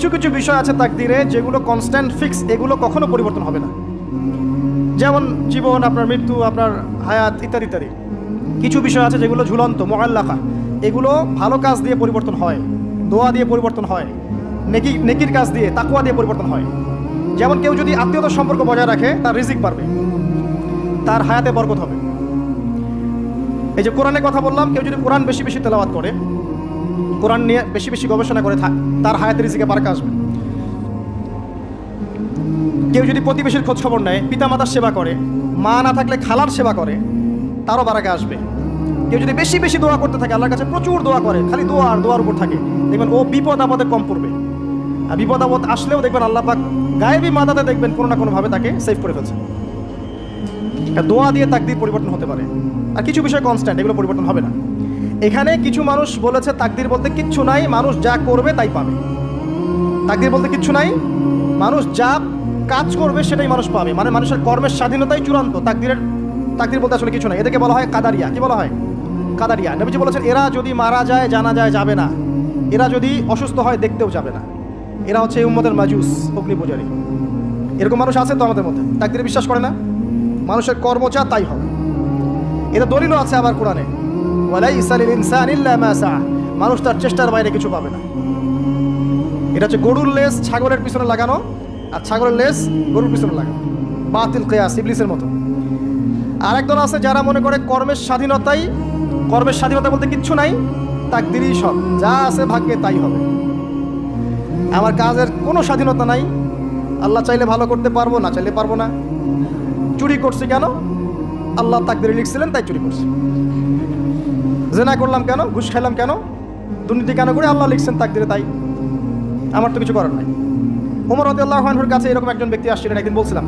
কিছু কিছু বিষয় আছে তাকদিরে যেগুলো কনস্ট্যান্ট ফিক্স এগুলো কখনো পরিবর্তন হবে না। যেমন জীবন, আপনার মৃত্যু, আপনার হায়াত ইত্যাদি ইত্যাদি। কিছু বিষয় আছে যেগুলো ঝুলন্ত মোয়াল্লাকা এগুলো ভালো কাজ দিয়ে পরিবর্তন হয়, দোয়া দিয়ে পরিবর্তন হয়, নেকি, নেকির কাজ দিয়ে তাকুয়া দিয়ে পরিবর্তন হয়। যেমন কেউ যদি আত্মীয়তার সম্পর্ক বজায় রাখে, তার রিজিক পারবে তার হায়াতে বরকত হবে। এই যে কোরআনের কথা বললাম, কেউ যদি কোরআন বেশি বেশি তেলাওয়াত করে কোরআন নিয়ে বেশি বেশি গবেষণা করে তার হায়াতের রিজিকে বারকা আসবে। কেউ যদি প্রতিবেশীর খোঁজ খবর নেয়, পিতামাতার সেবা করে, মা না থাকলে খালার সেবা করে, তারও বারাকা আসবে। কেউ যদি বেশি বেশি দোয়া করতে থাকে, আল্লাহর কাছে প্রচুর দোয়া করে, খালি দোয়া আর দোয়ার উপর থাকে, দেখবেন ও বিপদ আপদে কম পড়বে। আর বিপদ আপদ আসলেও দেখবেন আল্লাহ পাক গায়েবী মাদাতে দেখবেন কোনো না কোনোভাবে তাকে সেভ করে ফেলছে। দোয়া দিয়ে তাকদির পরিবর্তন হতে পারে। আর কিছু বিষয় কনস্ট্যান্ট এগুলো পরিবর্তন হবে না। এখানে কিছু মানুষ বলেছে, তাকদির বলতে কিচ্ছু নাই, মানুষ যা করবে তাই পাবে। তাকদির বলতে কিচ্ছু নাই, মানুষ যা কাজ করবে সেটাই মানুষ পাবে। মানে মানুষের কর্মের স্বাধীনতাই চূড়ান্ত। তাকদিরের, তাকদির বলতে আসলে কিছু নাই। এদেরকে বলা হয় কাদারিয়া। কি বলা হয়? কাদারিয়া। নবীজি বলেছেন, এরা যদি মারা যায়, জানা যায়, যাবে না। এরা যদি অসুস্থ হয়, দেখতেও যাবে না। এরা হচ্ছে এই উম্মতের মাজুস, অগ্নি পূজারী। এরকম মানুষ আছে তো আমাদের মধ্যে? তাকদিরে বিশ্বাস করে না? মানুষের কর্ম যা, তাই হবে। এটা দলিলও আছে আবার কোরআনে। মানুষ তার চেষ্টার বাইরে কিছু পাবে না। এটা হচ্ছে গরুর লেস ছাগলের পিছনে লাগানো, আর ছাগলের লেস গরুর পিছনে লাগানো। বাতিল কেয়াস, ইবলিসের মতো। আর একদল আছে যারা মনে করে কর্মের স্বাধীনতাই, কর্মের স্বাধীনতা বলতে কিচ্ছু নাই, তাকদিরই সব। যা আছে ভাগ্যে তাই হবে। আমার কাজের কোনো স্বাধীনতা নাই। আল্লাহ চাইলে ভালো করতে পারব, না চাইলে পারব না। চুরি করছি কেন? আল্লাহ তাকদিরে লিখছিলেন, তাই চুরি করছি। জেনা করলাম কেন? ঘুষ খাইলাম কেন? দুর্নীতি কেন করে আল্লাহ লিখছেন তাকদিরে তাই? আমার তো কিছু করার নাই। রদি আল্লাহ খানহুর কাছে এরকম একজন ব্যক্তি আসছিলেন, একদিন বলছিলাম।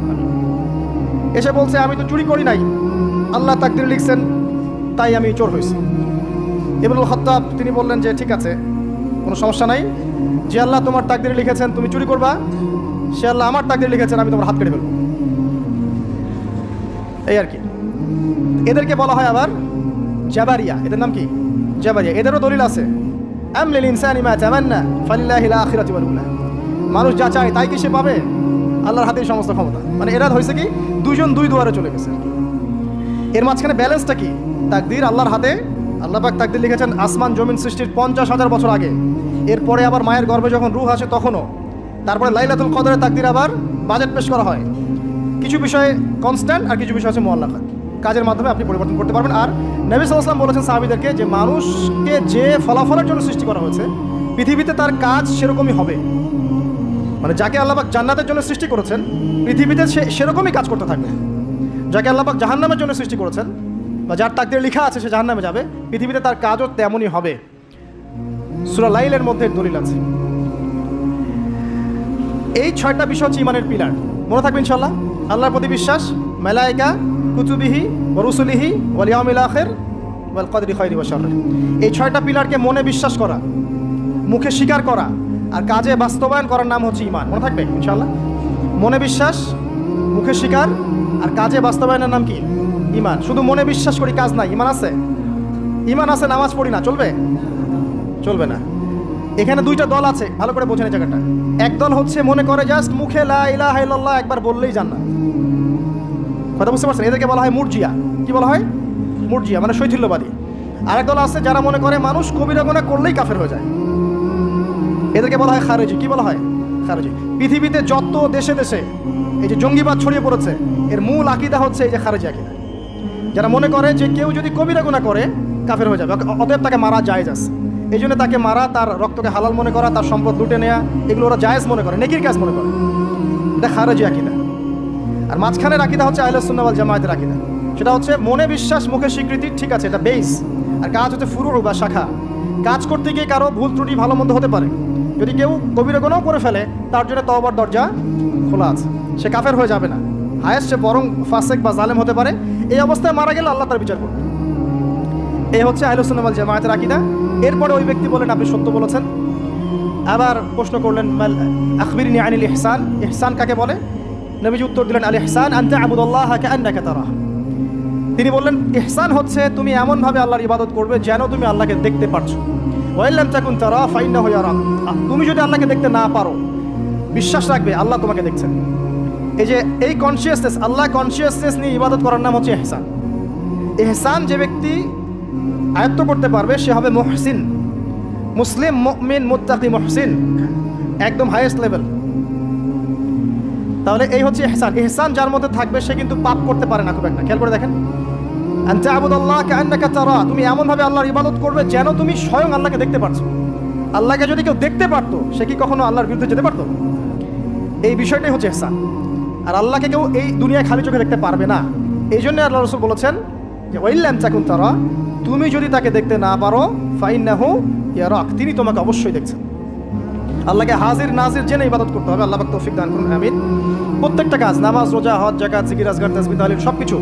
এসে বলছে, আমি তো চুরি করি নাই। আল্লাহ তাকদিরে লিখছেন, তাই আমি চোর হয়েছি। ইবনুল খত্তাব, তিনি বললেন যে, ঠিক আছে, কোনো সমস্যা নাই। যে আল্লাহ তোমার তাকদিরে লিখেছেন, তুমি চুরি করবা। সে আল্লাহ আমার তাকদিরে লিখেছেন, আমি তোমার হাত কেটে ফেলব। এই আর কি। এদেরকে বলা হয় আবার জাবারিয়া, এদের নাম কি? জাবারিয়া, এদেরও দলিল আছে। আমলিল ইনসানি মা তামান্না ফালিল্লাহিল আখিরাতু ওয়াল উলা মানুষ যা চায় তাই কি সে পাবে? আল্লাহর হাতেই সমস্ত ক্ষমতা। মানে এরা হয়েছে কি? দুজন দুই দুয়ারে চলে গেছে। এর মাঝখানে ব্যালেন্সটা কি? তাকদির আল্লাহর হাতে আল্লাহ পাক তাকদির লিখেছেন, আসমান জমিন সৃষ্টির পঞ্চাশ হাজার বছর আগে। এরপরে আবার মায়ের গর্ভে যখন রুহ আসে তখনও। তারপরে লাইলাতুল কদরের তাকদির আবার বাজেট পেশ করা হয়। কিছু বিষয়ে কনস্ট্যান্ট আর কিছু বিষয় আছে মোয়াল্লাকা কাজের মাধ্যমে আপনি পরিবর্তন করতে পারবেন। আর নবী সাল্লাম বলেছেন সাহাবিদেরকে যে মানুষকে যে ফলাফলের জন্য সৃষ্টি করা হয়েছে, পৃথিবীতে তার কাজ সেরকমই হবে। মানে যাকে আল্লাহবাক জান্নাতের জন্য সৃষ্টি করেছেন, পৃথিবীতে সে সেরকমই কাজ করতে থাকবে। যাকে আল্লাহবাক জাহান্নামের জন্য সৃষ্টি করেছেন, বা যার তাকদের লেখা আছে সে জাহান্নামে যাবে, পৃথিবীতে তার কাজও তেমনই হবে। সুরা লাইলের মধ্যে দলিল আছে। এই ছয়টা বিষয় হচ্ছে ইমানের পিলার। মনে থাকবে ইনশাল্লাহ আল্লাহর প্রতি বিশ্বাস, মেলায়িকা কুতুবিহি রসুলিহি ওয়ালিয়ামিল আখের ওয়াল কদরি খয়রি ওয়াশার এই ছয়টা পিলারকে মনে বিশ্বাস করা, মুখে স্বীকার করা আর কাজে বাস্তবায়ন করার নাম হচ্ছে ইমান মনে থাকবে? ইনশাল্লাহ মনে বিশ্বাস, মুখে স্বীকার আর কাজে বাস্তবায়নের নাম কি? ইমান শুধু মনে বিশ্বাস করি কাজ নাই। ইমান আছে? ইমান আছে, নামাজ পড়ি না। চলবে? চলবে না। এখানে দুইটা দল আছে। ভালো করে বোঝেন জায়গাটা। এক দল হচ্ছে মনে করে জাস্ট মুখে লা ইলাহা ইল্লাল্লাহ একবার বললেই জান্নাত। কথা বুঝতে পারছেন? এদেরকে বলা হয় মুরজিয়া। কি বলা হয়? মুরজিয়া মানে শৈথিল্যবাদী। আরেক দল আছে যারা মনে করে মানুষ কবিরা গোনা করলেই কাফের হয়ে যায়। এদেরকে বলা হয় খারেজি। কি বলা হয়? খারেজি। পৃথিবীতে যত দেশে দেশে এই যে জঙ্গিবাদ ছড়িয়ে পড়েছে, এর মূল আকিদা হচ্ছে এই যে খারেজি আকিদা। যারা মনে করে যে কেউ যদি কবিরা গুণা করে, কাফের হয়ে যাবে। অতএব তাকে মারা জায়েজ আছে। এই জন্য তাকে মারা, তার রক্তকে হালাল মনে করা, তার সম্পদ লুটে নেওয়া এগুলো ওরা জায়েজ মনে করে, নেকির কাজ মনে করে। এটা খারেজি আকিদা। আর মাঝখানের আকিদা হচ্ছে আহলে সুন্নাওয়াল জামায়াতের আকিদা। সেটা হচ্ছে মনে বিশ্বাস, মুখে স্বীকৃতি, ঠিক আছে, এটা বেস আর কাজ হচ্ছে ফুরু বা শাখা। কাজ করতে গিয়ে কারও ভুল ত্রুটি, ভালো মন্দ হতে পারে। যদি কেউ কবিরা গুণাও করে ফেলে, তার জন্য তওবার দরজা খোলা আছে। সে কাফের হয়ে যাবে না। হায়েস্ট সে বরং ফাসেক বা জালেম হতে পারে। এই অবস্থায় মারা গেলে আল্লাহ তার বিচার করবে। এই হচ্ছে আহলুসুন্নামাল জামায়াতের আকিদা। এরপরে ওই ব্যক্তি বলেন, আপনি সত্য বলেছেন। আবার প্রশ্ন করলেন মাল আখবিরিনি আনিল ইহসান। ইহসান কাকে বলে? নবীজি উত্তর দিলেন আল ইহসান আনতে আবুদুল্লাহ কে আন্নাকে তারা তিনি বললেন, ইহসান হচ্ছে তুমি এমনভাবে আল্লাহর ইবাদত করবে যেন তুমি আল্লাহকে দেখতে পারছ। ওয়াইল্লাম চাকুন তারা ফাইন্না হইয়া রাখ তুমি যদি আল্লাহকে দেখতে না পারো, বিশ্বাস রাখবে, আল্লাহ তোমাকে দেখছেন। এই যে, এই কনসিয়াসনেস আল্লাহ কনসিয়াসনেস নিয়ে ইবাদত করার নাম হচ্ছে এহসান এহসান যে ব্যক্তি আয়ত্ত করতে পারবে, সে হবে মহসিন। মুসলিম, মুমিন, মুত্তাকি, মহসিন। একদম হাইয়েস্ট লেভেল তাহলে এই হচ্ছে এহসান এহসান যার মধ্যে থাকবে, সে কিন্তু পাপ করতে পারে না খুব একটা। খেয়াল করে দেখেন। তুমি এমনভাবে আল্লাহর ইবাদত করবে যেন তুমি স্বয়ং আল্লাহকে দেখতে পারছ। আল্লাহকে যদি কেউ দেখতে পারতো, সে কি কখনো আল্লাহর বিরুদ্ধে যেতে পারতো? এই বিষয়টাই হচ্ছে এহসান আর আল্লাহকে কেউ এই দুনিয়ায় খালি চোখে দেখতে পারবে না। এই জন্য আল্লাহ রসুল বলেছেন যে ওইল্যাম চাকুন তারা, তুমি যদি তাকে দেখতে না পারো ফাইন নাহু ইয়ারক। তিনি তোমাকে অবশ্যই দেখছেন। আল্লাহকে হাজির নাজির জেনে ইবাদত করতে হবে। আল্লাহ তৌফিক দান করুন, আমিন। প্রত্যেকটা কাজ, নামাজ, রোজা, হজ জাকাত জিকির, আজগার, তাসবিহ, তাহলিল সব কিছু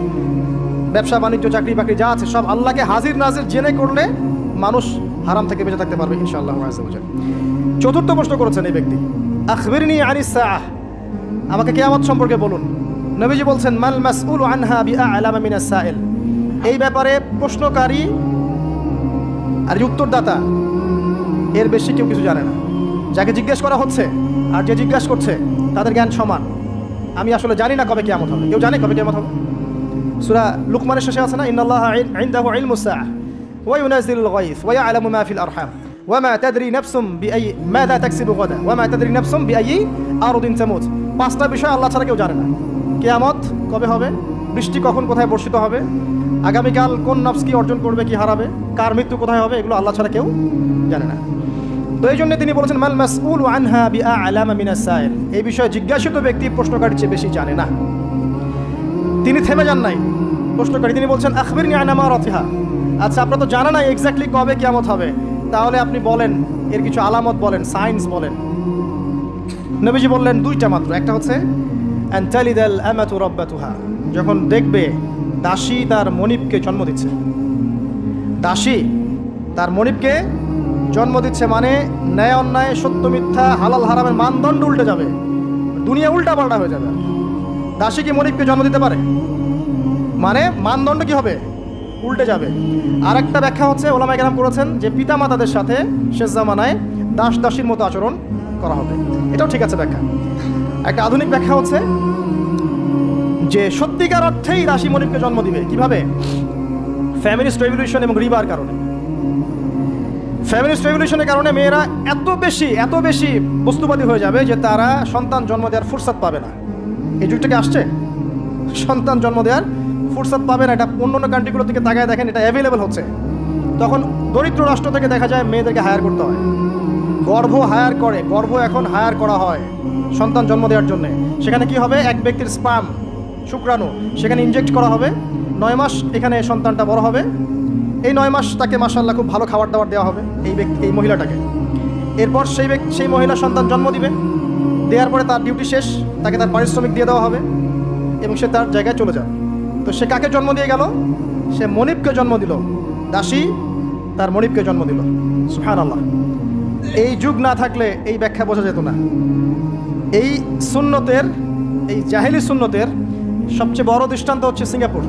ব্যবসা, বাণিজ্য, চাকরি, বাকরি, যা আছে, সব আল্লাহকে হাজির নাজির জেনে করলে মানুষ হারাম থেকে বেঁচে থাকতে পারবে, ইনশাআল্লাহ ওয়া চতুর্থ প্রশ্ন করেছেন এই ব্যক্তি, আখবিরনি আনিস সাআহ। আমাকে কিয়ামত সম্পর্কে বলুন। নবীজি বলছেন, মাল মাসউল আনহা বিআলামা মিনাস সাইল। এই ব্যাপারে প্রশ্নকারী আর উত্তরদাতা, এর বেশি কেউ কিছু জানে না। যাকে জিজ্ঞেস করা হচ্ছে আর যে জিজ্ঞাসা করছে, তাদের জ্ঞান সমান। আমি আসলে জানি না কবে কেমন হবে। কেউ জানে কবে কেমন হবে? সুরা লুকমানের শেষে আছে না, ইন্নাল্লাহ ইনদাহু ইলমুস গায়থ ওয়া ইয়ালামু মা ফিল আরহাম ওয়ামা তাদরি নাফসুম বিআই মাযা তাকসিবু গাদা ওয়ামা তাদরি নাফসুম বিআই আরদিন তামুত। পাঁচটা বিষয় আল্লাহ ছাড়া কেউ জানে না। কিয়ামত কবে হবে? বৃষ্টি কখন কোথায় বর্ষিত হবে? আগামীকাল কোন নফস কি অর্জন করবে, কি হারাবে? কার মৃত্যু কোথায় হবে? এগুলো আল্লাহ ছাড়া কেউ জানে না। তো এই জন্য তিনি বলেছেন, মাল মাসউল আনহা বিআ আলামা মিনাস সাইল। এই বিষয়ে জিজ্ঞাসিত ব্যক্তি প্রশ্নকারীর চেয়ে বেশি জানে না। তিনি থেমে যান নাই। প্রশ্নকারী, তিনি বলছেন, আখবিরনি আনামা রথিহা আচ্ছা আপনার তো জানা নাই এক্স্যাক্টলি কবে কিয়ামত হবে। তাহলে আপনি বলেন, এর কিছু আলামত বলেন সায়েন্স বলেন। নবীজি বললেন, দুইটা মাত্র। একটা হচ্ছে অ্যান্টালিদাল আমাতু রব্বাতুহা। যখন দেখবে দাসী তার মনিবকে জন্ম দিচ্ছে। দাসী তার মনিবকে জন্ম দিচ্ছে মানে ন্যায় অন্যায়, সত্য মিথ্যা, হালাল হারামের মানদণ্ড উল্টে যাবে। দুনিয়া উল্টা পাল্টা হয়ে যাবে। দাসী কি মনিবকে জন্ম দিতে পারে? মানে মানদণ্ড কি হবে? উল্টে যাবে। আর একটা ব্যাখ্যা হচ্ছে ওলামা কেরাম করেছেন যে পিতা মাতাদের সাথে শেষ জামানায় দাস দাসীর মতো আচরণ করা হবে। এটাও ঠিক আছে ব্যাখ্যা। একটা আধুনিক ব্যাখ্যা হচ্ছে যে সত্যিকার অর্থেই দাসী মনিবকে জন্ম দিবে। কীভাবে? ফ্যামিলিস্ট রেভলিউশন এবং রিবার কারণে। ফ্যামিলিস্ট রেভলিউশনের কারণে মেয়েরা এত বেশি এত বেশি বস্তুবাদী হয়ে যাবে যে তারা সন্তান জন্ম দেওয়ার ফুরসাদ পাবে না। এই যুগটাকে আসছে? সন্তান জন্ম দেওয়ার ফুরসাদ পাবে না, এটা অন্য অন্য কান্ট্রিগুলো থেকে তাকায় দেখেন, এটা অ্যাভেলেবেল হচ্ছে। তখন দরিদ্র রাষ্ট্র থেকে দেখা যায় মেয়েদেরকে হায়ার করতে হয়। গর্ভ হায়ার করে, গর্ভ এখন হায়ার করা হয় সন্তান জন্ম দেওয়ার জন্য। সেখানে কি হবে? এক ব্যক্তির স্পাম শুক্রাণু। সেখানে ইনজেক্ট করা হবে। নয় মাস এখানে সন্তানটা বড় হবে। এই নয় মাস তাকে মাসাল্লাহ খুব ভালো খাবার দাবার দেওয়া হবে এই ব্যক্তি, এই মহিলাটাকে। এরপর সেই ব্যক্তি, সেই মহিলা সন্তান জন্ম দিবে। দেওয়ার পরে তার ডিউটি শেষ, তাকে তার পারিশ্রমিক দিয়ে দেওয়া হবে এবং সে তার জায়গায় চলে যাবে। তো সে কাকে জন্ম দিয়ে গেল? সে মনিবকে জন্ম দিল। দাসী তার মনিবকে জন্ম দিল। সুহান আল্লাহ এই যুগ না থাকলে এই ব্যাখ্যা বোঝা যেত না। এই সুন্নতের, এই জাহেলি সুন্নতের সবচেয়ে বড় দৃষ্টান্ত হচ্ছে সিঙ্গাপুর।